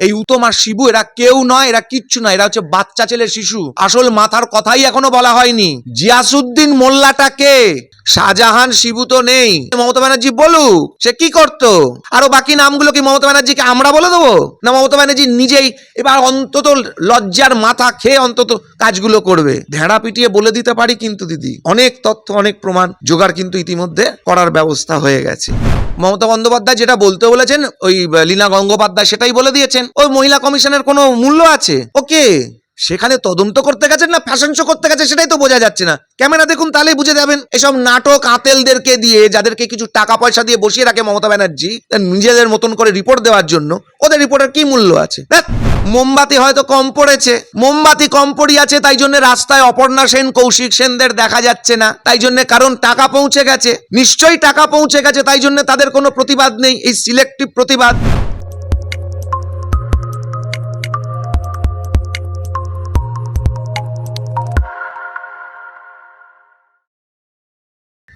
এই উতম আর শিবু, এরা কেউ নয়, এরা কিচ্ছু নয়, এরা হচ্ছে বাচ্চা ছেলে শিশু। আসল মাথার কথাই এখনও বলা হয়নি। জিয়াসুদ্দিন মোল্লাটাকে শাহজাহান শিবু তো নেই। মমতা ব্যানার্জি বলুক, সে কি করতো? আরও বাকি নামগুলো কি মমতা ব্যানার্জিকে আমরা বলে দেবো? না, মমতা ব্যানার্জি নিজেই এবার অন্তত লজ্জার মাথা খেয়ে অন্তত কাজগুলো করবে। ভেড়া পিটিয়ে বলে দিতে পারি কিন্তু, দিদি। অনেক তথ্য, অনেক প্রমাণ জোগাড় কিন্তু ইতিমধ্যে করার ব্যবস্থা হয়ে গেছে। মমতা বন্দ্যোপাধ্যায় যেটা বলতে বলেছেন, ওই লীনা গঙ্গোপাধ্যায় সেটাই বলে দিয়েছেন। ওই মহিলা কমিশনের কোনো মূল্য আছে? ওকে সেখানে তদন্ত করতে গেছেন না? ফ্যাশন শো করতে গেছে সেটাই তো বোঝা যাচ্ছে না। ক্যামেরা দেখুন, তাহলেই বুঝে যাবেন। এসব নাটক আতেলদেরকে দিয়ে, যাদেরকে কিছু টাকা পয়সা দিয়ে বসিয়ে রাখে মমতা ব্যানার্জি নিজেদের মতন করে রিপোর্ট দেওয়ার জন্য, ওদের রিপোর্টের কি মূল্য আছে? মোমবাতি হয়তো কম পড়েছে। মোমবাতি কম পড়িয়াছে, তাই জন্য রাস্তায় অপর্ণা সেন, কৌশিক সেনদের দেখা যাচ্ছে না। তাই জন্য কারণ টাকা পৌঁছে গেছে। নিশ্চয়ই টাকা পৌঁছে গেছে, তাই জন্য তাদের কোনো প্রতিবাদ নেই। এই সিলেক্টিভ প্রতিবাদ।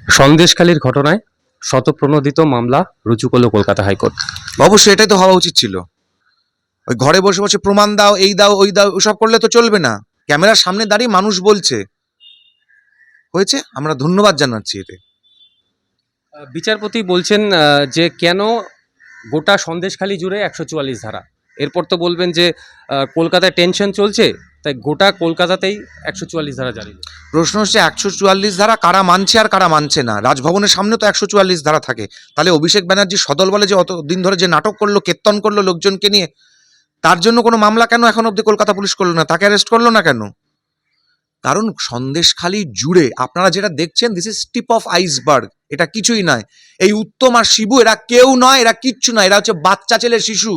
সন্দেশখালীর ঘটনায় শতপ্রণোদিত মামলা রুজু করল কলকাতা হাইকোর্ট। অবশ্যই এটাই তো হওয়া উচিত ছিল। ওই ঘরে বসে বসে প্রমাণ দাও এই দাও ওই দাও ওসব করলে তো চলবে না। ক্যামেরার সামনে দাঁড়িয়ে মানুষ বলছে। হয়েছে? আমরা ধন্যবাদ জানাচ্ছি এতে। বিচারপতি বলছেন যে কেন গোটা সন্দেশখালী জুড়ে একশো চুয়াল্লিশ ধারা? এরপর তো বলবেন যে কলকাতায় টেনশন চলছে তাই গোটা কলকাতাতেই একশো চুয়াল্লিশ ধারা জারি প্রশ্ন হচ্ছে, একশো চুয়াল্লিশ ধারা কারা মানছে আর কারা মানছে না? রাজভবনের সামনে তো একশো চুয়াল্লিশ ধারা থাকে। তাহলে অভিষেক ব্যানার্জি সদল বলে যে অত দিন ধরে যে নাটক করল, কীর্তন করল লোকজনকে নিয়ে, তার জন্য কোনো মামলা কেন এখন অব্দি কলকাতা পুলিশ করল না? তাকে অ্যারেস্ট করল না কেন? কারণ সন্দেশখালী জুড়ে। আপনারা যেটা দেখছেন this is tip of iceberg এটা কিছুই নয়। এই উত্তম আর শিবু, এরা কেউ নয়, এরা কিচ্ছু নয়। এরা হচ্ছে বাচ্চা ছেলে শিশু।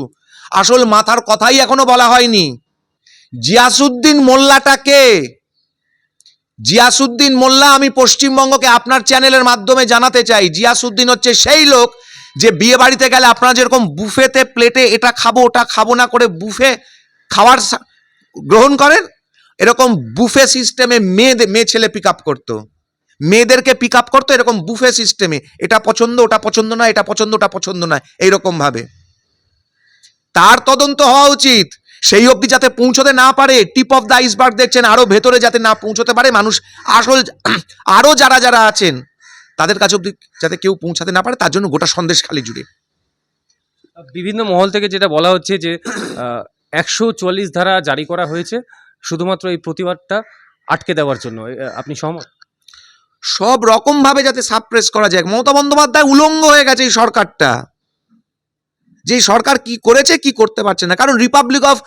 আসল মাথার কথাই এখনও বলা হয়নি। জিয়াসুদ্দিন মোল্লাটাকে জিয়াসুদ্দিন মোল্লা, আমি পশ্চিমবঙ্গকে আপনার চ্যানেলের মাধ্যমে জানাতে চাই। জিয়াসুদ্দিন হচ্ছে সেই লোক যে বিয়ে বাড়িতে গেলে আপনারা যেরকম বুফেতে প্লেটে এটা খাব, ওটা খাব না করে বুফে খাওয়ার গ্রহণ করেন, এরকম বুফে সিস্টেমে মেয়েদের মেয়ে ছেলে পিক আপ করতো। মেয়েদেরকে পিক আপ করতো এরকম বুফে সিস্টেমে। এটা পছন্দ, ওটা পছন্দ না এটা পছন্দ, ওটা পছন্দ না এইরকম ভাবে। তার তদন্ত হওয়া উচিত। সেই অবধি যাতে পৌঁছতে না পারে টিপ অফ দ্য আইসবার্গ দেখছেন আরও ভেতরে যাতে না পৌঁছতে পারে মানুষ আসল আরও যারা যারা আছেন তাদের কাছে অবধি যাতে কেউ পৌঁছাতে না পারে তার জন্য গোটা সন্দেশ খালি জুড়ে। বিভিন্ন মহল থেকে যেটা বলা হচ্ছে যে একশো চুয়াল্লিশ ধারা জারি করা হয়েছে শুধুমাত্র এই প্রতিবাদটা আটকে দেওয়ার জন্য। আপনি সহমত? সব রকম ভাবে যাতে সাপ্রেস করা যায়। মমতা বন্দ্যোপাধ্যায় উলঙ্গ হয়ে গেছে এই সরকারটা। যে সরকার কি করেছে, কি করতে পারছে না। কারণ republic of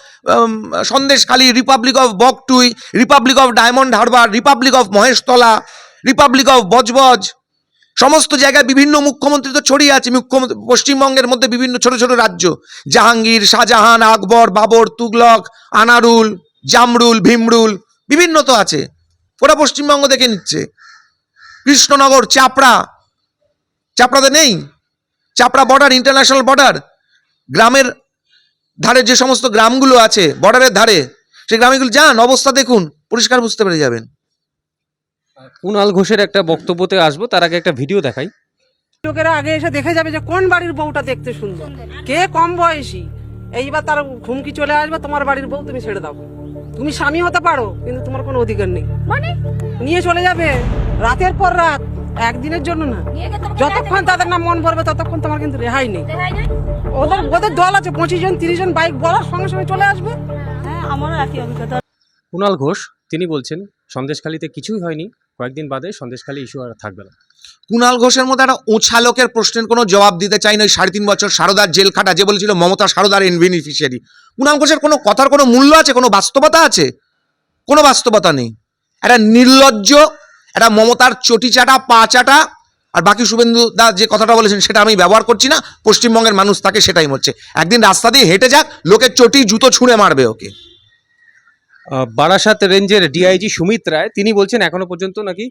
Sandeshkhali republic of Bogtui republic of Diamond Harbour republic of Maheshtala republic of Budge Budge, সমস্ত জায়গায় বিভিন্ন মুখ্যমন্ত্রী তো ছড়িয়ে আছে, মুখ্যমন্ত্রী, পশ্চিমবঙ্গের মধ্যে বিভিন্ন ছোট ছোট রাজ্য। জাহাঙ্গীর, শাহজাহান, আকবর, বাবর, তুগলক, আনারুল, জামরুল, ভীমরুল, বিভিন্ন তো আছে। ওরা পশ্চিমবঙ্গ দেখে নিচ্ছে। কৃষ্ণনগর, চাপড়া। চাপড়াতে নেই? চাপড়া বর্ডার ইন্টারন্যাশনাল বর্ডার গ্রামের ধারে যে সমস্ত গ্রামগুলো আছে বর্ডারের ধারে সেই গ্রামগুলো যান অবস্থা দেখুন পরিষ্কার বুঝতে পেরে যাবেন। কুণাল ঘোষের একটা বক্তব্যতে আসব তার আগে একটা ভিডিও দেখাই। লোকেরা আগে এসে দেখে যাবে যে কোন বাড়ির বউটা দেখতে সুন্দর। কে কম বয়সী? এইবার তার হুমকি চলে আসবে তোমার বাড়ির বউ তুমি ছেড়ে দাও। তুমি স্বামী হতে পারো কিন্তু তোমার কোনো অধিকার নেই। মানে? নিয়ে চলে যাবে রাতের পর রাত। একদিনের জন্য না। যতক্ষণ তাদের না মন ভরবে ততক্ষণ তোমার কিন্তু রেহাই নেই। ওদের ওদের দল আছে পঁচিশ জন তিরিশ জন বাইক বলার সঙ্গে সঙ্গে চলে আসবে। হ্যাঁ আমারও একই অভিজ্ঞতা। কুণাল ঘোষ তিনি বলছেন সন্দেশখালীতে কিছুই হয়নি। কয়েকদিন বাদে সন্দেশখালী ইস্যু আর থাকবে না। কুণাল ঘোষের মধ্যে একটা ওছা লোকের প্রশ্নের কোনো জবাব দিতে চাই না। ওই সাড়ে তিন বছর সারদার জেল খাটা যে বলেছিল মমতা সারদার এন বেনিফিশিয়ারি কুণাল ঘোষের কোনো কথার কোনো মূল্য আছে? কোনো বাস্তবতা আছে? কোনো বাস্তবতা নেই। একটা নির্লজ্জ একটা মমতার চটি চাটা পা চাটা আর বাকি শুভেন্দু দা যে কথাটা বলেছেন সেটা আমি ব্যবহার করছি না পশ্চিমবঙ্গের মানুষ তাকে সেটাই হচ্ছে একদিন রাস্তা দিয়ে হেঁটে যাক লোকের চটি জুতো ছুঁড়ে মারবে ওকে। বারাসাত রেঞ্জের ডিআইজি সুমিত রায় তিনি বলছেন এখনও পর্যন্ত নাকি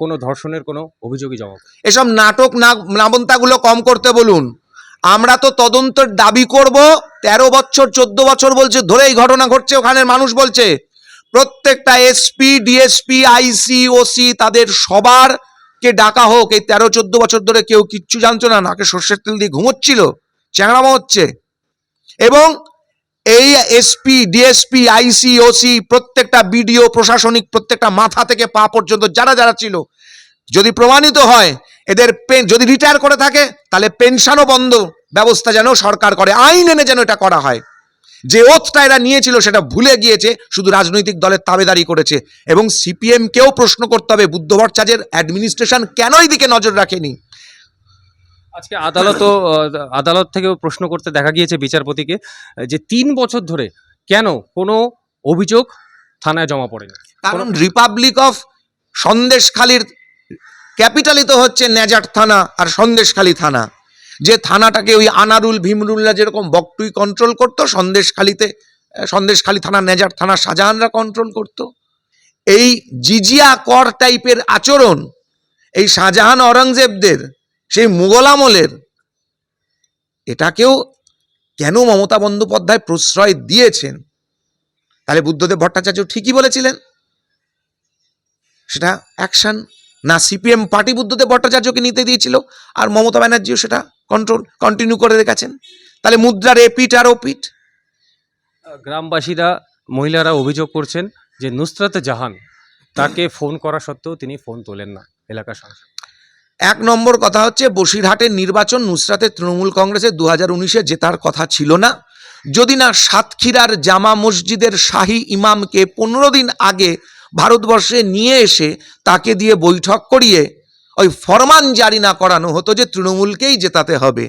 কোনো ধর্ষণের কোনো অভিযোগই জমা এসব নাটক না নাবন্তাগুলো কম করতে বলুন। আমরা তো তদন্তের দাবি করব তেরো বছর চোদ্দ বছর বলছে ধরে এই ঘটনা ঘটছে ওখানের মানুষ বলছে। প্রত্যেকটা এসপি, ডিএসপি, আইসি, ওসি তাদের সবার কে ডাকা হোক। এই তেরো, চোদ্দ বছর ধরে কেউ কিচ্ছু জানতো না। নাকে সর্ষের তেল দিয়ে ঘুমোচ্ছিল চ্যাংড়ামো হচ্ছে এবং এই এসপি, ডিএসপি, আইসি, ওসি প্রত্যেকটা বিডিও, প্রশাসনিক প্রত্যেকটা মাথা থেকে পা পর্যন্ত যারা যারা ছিল, যদি প্রমাণিত হয়, এদের যদি রিটায়ার করে থাকে, তাহলে পেনশনও বন্ধ। ব্যবস্থা যেন সরকার করে, আইন এনে যেন এটা করা হয়। যে ওথটা এরা নিয়েছিল সেটা ভুলে গিয়েছে শুধু রাজনৈতিক দলের তাবেদারি করেছে। এবং সিপিএম কেও প্রশ্ন করতে হবে বুদ্ধ ভট্টাচার্যের অ্যাডমিনিস্ট্রেশন কেন দিকে নজর রাখেনি? আজকে আদালতও আদালত থেকেও প্রশ্ন করতে দেখা গিয়েছে বিচারপতিকে যে তিন বছর ধরে কেন কোনো অভিযোগ থানায় জমা পড়েনি? কারণ রিপাবলিক অফ সন্দেশখালীর ক্যাপিটালই তো হচ্ছে নেজাট থানা আর সন্দেশখালী থানা। যে থানাটাকে ওই আনারুল ভীমরুল্লা যেরকম বকটুই কন্ট্রোল করতো, সন্দেশখালীতে সন্দেশখালী থানা নেজার থানা শাহজাহানরা কন্ট্রোল করতো। এই জিজিয়া কর টাইপের আচরণ, এই শাহজাহান অরঙ্গজেবদের সেই মুঘল আমলের, এটাকেও কেন মমতা বন্দ্যোপাধ্যায় প্রশ্রয় দিয়েছেন? তাহলে বুদ্ধদেব ভট্টাচার্য ঠিকই বলেছিলেন। সেটা অ্যাকশন না সিপিএম পার্টি বুদ্ধদেব ভট্টাচার্যকে নিতে দিয়েছিল, আর মমতা ব্যানার্জিও সেটা কন্ট্রোল কন্টিনিউ করে রেখেছেন। তাহলে মুদ্রার এপিট আর ওপিট গ্রামবাসীরা মহিলারা অভিযোগ করছেন যে নুসরাত জাহান তাকে ফোন করা সত্ত্বেও তিনি ফোন তোলেন না এলাকার সাংসদ এক নম্বর কথা হচ্ছে বসিরহাটের নির্বাচন নুসরাতের তৃণমূল কংগ্রেসের দু হাজার উনিশে জেতার কথা ছিল না। যদি না সাতক্ষীরার জামা মসজিদের শাহী ইমামকে পনেরো দিন আগে ভারতবর্ষে নিয়ে এসে তাকে দিয়ে বৈঠক করিয়ে ওই ফরমান জারি না করানো হতো যে তৃণমূলকেই জেতাতে হবে।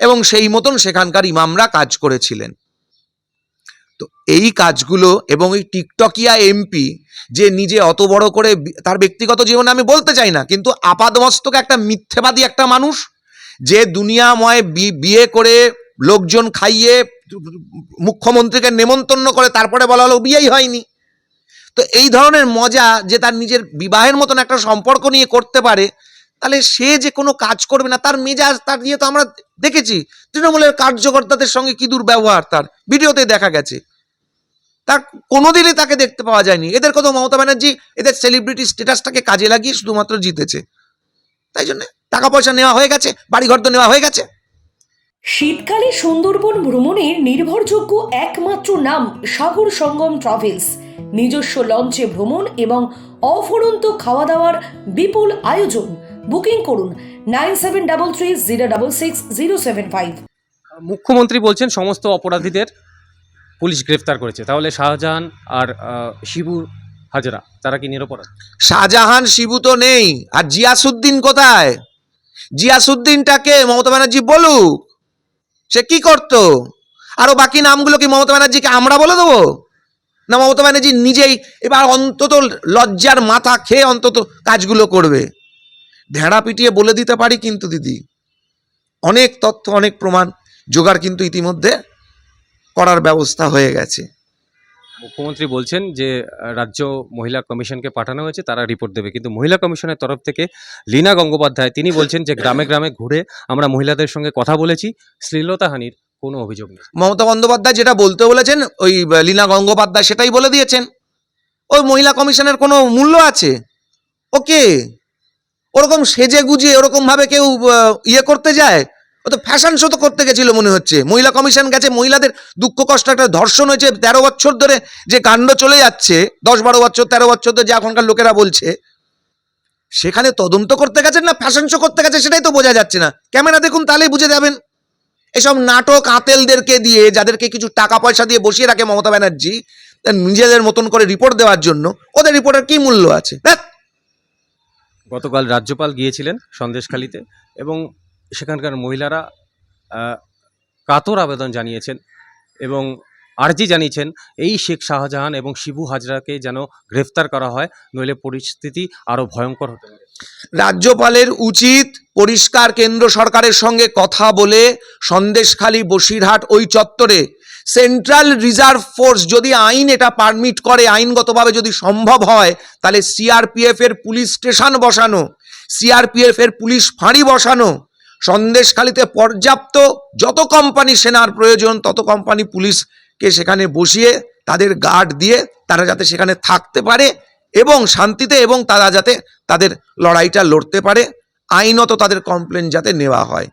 এবং সেই মতন সেখানকার ইমামরা কাজ করেছিলেন। তো এই কাজগুলো এবং এই টিকটকিয়া এমপি যে নিজে অত বড় করে তার ব্যক্তিগত জীবনে আমি বলতে চাই না, কিন্তু আপাদমস্তক একটা মিথ্যেবাদী একটা মানুষ যে দুনিয়াময় বিয়ে করে লোকজন খাইয়ে মুখ্যমন্ত্রীকে নেমন্তন্ন করে তারপরে বলা হলো বিয়েই হয়নি। তো এই ধরনের মজা যে তার নিজের বিবাহের মতন একটা সম্পর্ক নিয়ে করতে পারে তাহলে সে যে কোনো কাজ করবে না, তার মেজাজ, তার ইয়ে তো আমরা দেখেছি। তৃণমূলের কার্যকর্তাদের সঙ্গে কি দুর্ব্যবহার তার? ভিডিওতে দেখা গেছে। তার কোনোদিনই তাকে দেখতে পাওয়া যায়নি। এদের কত মমতা ব্যানার্জি এদের সেলিব্রিটি স্ট্যাটাসটাকে কাজে লাগিয়ে শুধুমাত্র জিতেছে। তাই জন্য টাকা পয়সা নেওয়া হয়ে গেছে, বাড়িঘর তো নেওয়া হয়ে গেছে। শীতকালে সুন্দরবন ভ্রমণের নির্ভরযোগ্য একমাত্র নাম সাগর সঙ্গম ট্রাভেলস। নিজস্ব লঞ্চে ভ্রমণ এবং অফুরন্ত খাওয়া দাওয়ার বিপুল আয়োজন। বুকিং করুন nine seven double three zero double six zero seven five. মুখ্যমন্ত্রী বলছেন সমস্ত অপরাধীদের পুলিশ গ্রেফতার করেছে। তাহলে শাহজাহান আর শিবু হাজরা তারা কি নিরপরাধ? শাহজাহান শিবু তো নেই। আর জিয়াসুদ্দিন কোথায়? জিয়াসুদ্দিনটাকে মমতা ব্যানার্জি বলুক। সে কি করতো? আরও বাকি নামগুলো কি মমতা ব্যানার্জিকে আমরা বলে দেবো? না মমতা ব্যানার্জি নিজেই এবার অন্তত লজ্জার মাথা খেয়ে অন্তত কাজগুলো করবে। ভেড়া পিটিয়ে বলে দিতে পারি কিন্তু দিদি অনেক তথ্য অনেক প্রমাণ জোগাড় কিন্তু ইতিমধ্যে করার ব্যবস্থা হয়ে গেছে। মুখ্যমন্ত্রী বলছেন যে রাজ্য মহিলা কমিশনকে পাঠানো হয়েছে তারা রিপোর্ট দেবে। কিন্তু মহিলা কমিশনের তরফ থেকে লীনা গঙ্গোপাধ্যায় তিনি বলছেন যে গ্রামে গ্রামে ঘুরে আমরা মহিলাদের সঙ্গে কথা বলেছি শ্লীলতাহানির কোনো অভিযোগ নেই। মমতা বন্দ্যোপাধ্যায় যেটা বলতে বলেছেন ওই লীনা গঙ্গোপাধ্যায় সেটাই বলে দিয়েছেন। ওই মহিলা কমিশনের কোনো মূল্য আছে? ওকে ওরকম সেজে গুজে ওরকম ভাবে কেউ ইয়ে করতে যায়? ও তো ফ্যাশন শো তো করতে গেছিল মনে হচ্ছে। মহিলা কমিশন গেছে, মহিলাদের দুঃখ কষ্ট, একটা ধর্ষণ হয়েছে তেরো বছর ধরে যে কাণ্ড চলে যাচ্ছে, দশ বারো বছর, তেরো বছর ধরে যে এখনকার লোকেরা বলছে। সেখানে তদন্ত করতে গেছেন না ফ্যাশন শো করতে গেছে সেটাই তো বোঝা যাচ্ছে না। ক্যামেরা দেখুন, তাহলেই বুঝে যাবেন। এসব নাটক আতেলদেরকে দিয়ে, যাদেরকে কিছু টাকা পয়সা দিয়ে বসিয়ে রাখে মমতা ব্যানার্জি, নিজেদের মতন করে রিপোর্ট দেওয়ার জন্য, ওদের রিপোর্টের কি মূল্য আছে? ধ্যাৎ। গতকাল রাজ্যপাল গিয়েছিলেন সন্দেশখালিতে এবং সেখানকার মহিলারা কাতর আবেদন জানিয়েছেন এবং আর্জি জানিয়েছেন, এই শেখ শাহজাহান এবং শিবু হাজরাকে যেন গ্রেফতার করা হয়, নইলে পরিস্থিতি আরও ভয়ঙ্কর হতে রাজ্যপালের উচিত পরিষ্কার কেন্দ্র সরকারের সঙ্গে কথা বলে সন্দেশখালী, বসিরহাট ওই চত্বরে সেন্ট্রাল রিজার্ভ ফোর্স যদি আইন এটা পারমিট করে, আইনগতভাবে যদি সম্ভব হয়, তাহলে সিআরপিএফ এর পুলিশ স্টেশন বসানো সিআরপিএফ এর পুলিশ ফাঁড়ি বসানো, সন্দেশখালীতে পর্যাপ্ত যত কোম্পানি সেনার প্রয়োজন, তত কোম্পানি পুলিশকে সেখানে বসিয়ে তাদের গার্ড দিয়ে তারা যাতে সেখানে থাকতে পারে এবং শান্তিতে এবং তারা যাতে তাদের লড়াইটা লড়তে পারে, আইনত তাদের কমপ্লেন যাতে নেওয়া হয়।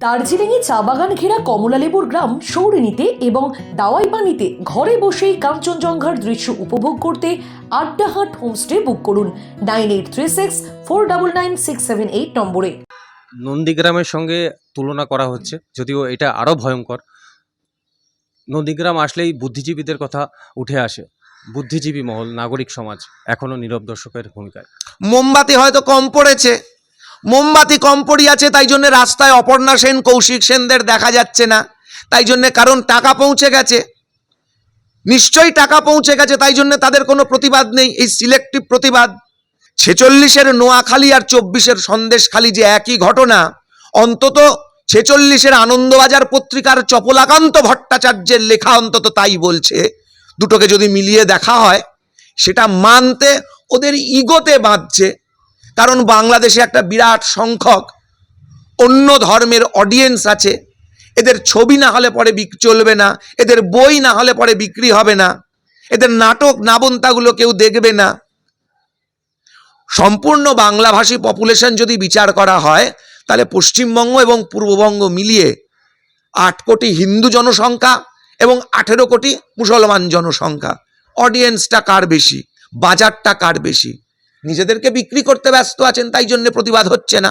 দার্জিলিংয়ে চা বাগান ঘেরা কমলালেবুর গ্রাম সৌরিনীতে এবং দাওয়াই পানিতে ঘরে বসেই কাঞ্চনজঙ্ঘার দৃশ্য উপভোগ করতে আড্ডাহাট হোমস্টে বুক করুন nine eight three six four double nine six seven eight নম্বরে। নন্দীগ্রামের সঙ্গে তুলনা করা হচ্ছে যদিও এটা আরও ভয়ঙ্কর। নন্দীগ্রাম আসলেই বুদ্ধিজীবীদের কথা উঠে আসে। বুদ্ধিজীবী মহল নাগরিক সমাজ এখনও নীরব দর্শকের ভূমিকায়। মোমবাতি হয়তো কম পড়েছে মোমবাতি কম পড়িয়াছে, তাই জন্য রাস্তায় অপর্ণা সেন, কৌশিক সেনদের দেখা যাচ্ছে না। তাই জন্য কারণ টাকা পৌঁছে গেছে। নিশ্চয়ই টাকা পৌঁছে গেছে, তাই জন্য তাদের কোনো প্রতিবাদ নেই। এই সিলেক্টিভ প্রতিবাদ, ছেচল্লিশের নোয়াখালী আর চব্বিশের সন্দেশখালী যে একই ঘটনা, অন্তত ছেচল্লিশের আনন্দবাজার পত্রিকার চপলাকান্ত ভট্টাচার্যের লেখা অন্তত তাই বলছে। দুটোকে যদি মিলিয়ে দেখা হয়, সেটা মানতে ওদের ইগোতে বাঁধছে। কারণ বাংলাদেশে একটা বিরাট সংখ্যক অন্য ধর্মের অডিয়েন্স আছে। এদের ছবি না হলে পরে বিক চলবে না, এদের বই না হলে পরে বিক্রি হবে না, এদের নাটক নাবন্তাগুলো কেউ দেখবে না। সম্পূর্ণ বাংলাভাষী পপুলেশন যদি বিচার করা হয়, তাহলে পশ্চিমবঙ্গ এবং পূর্ববঙ্গ মিলিয়ে আট কোটি হিন্দু জনসংখ্যা এবং আঠেরো কোটি মুসলমান জনসংখ্যা। অডিয়েন্সটা কার বেশি? বাজারটা কার বেশি? নিজেদেরকে বিক্রি করতে ব্যস্ত আছেন তাই জন্য প্রতিবাদ হচ্ছে না।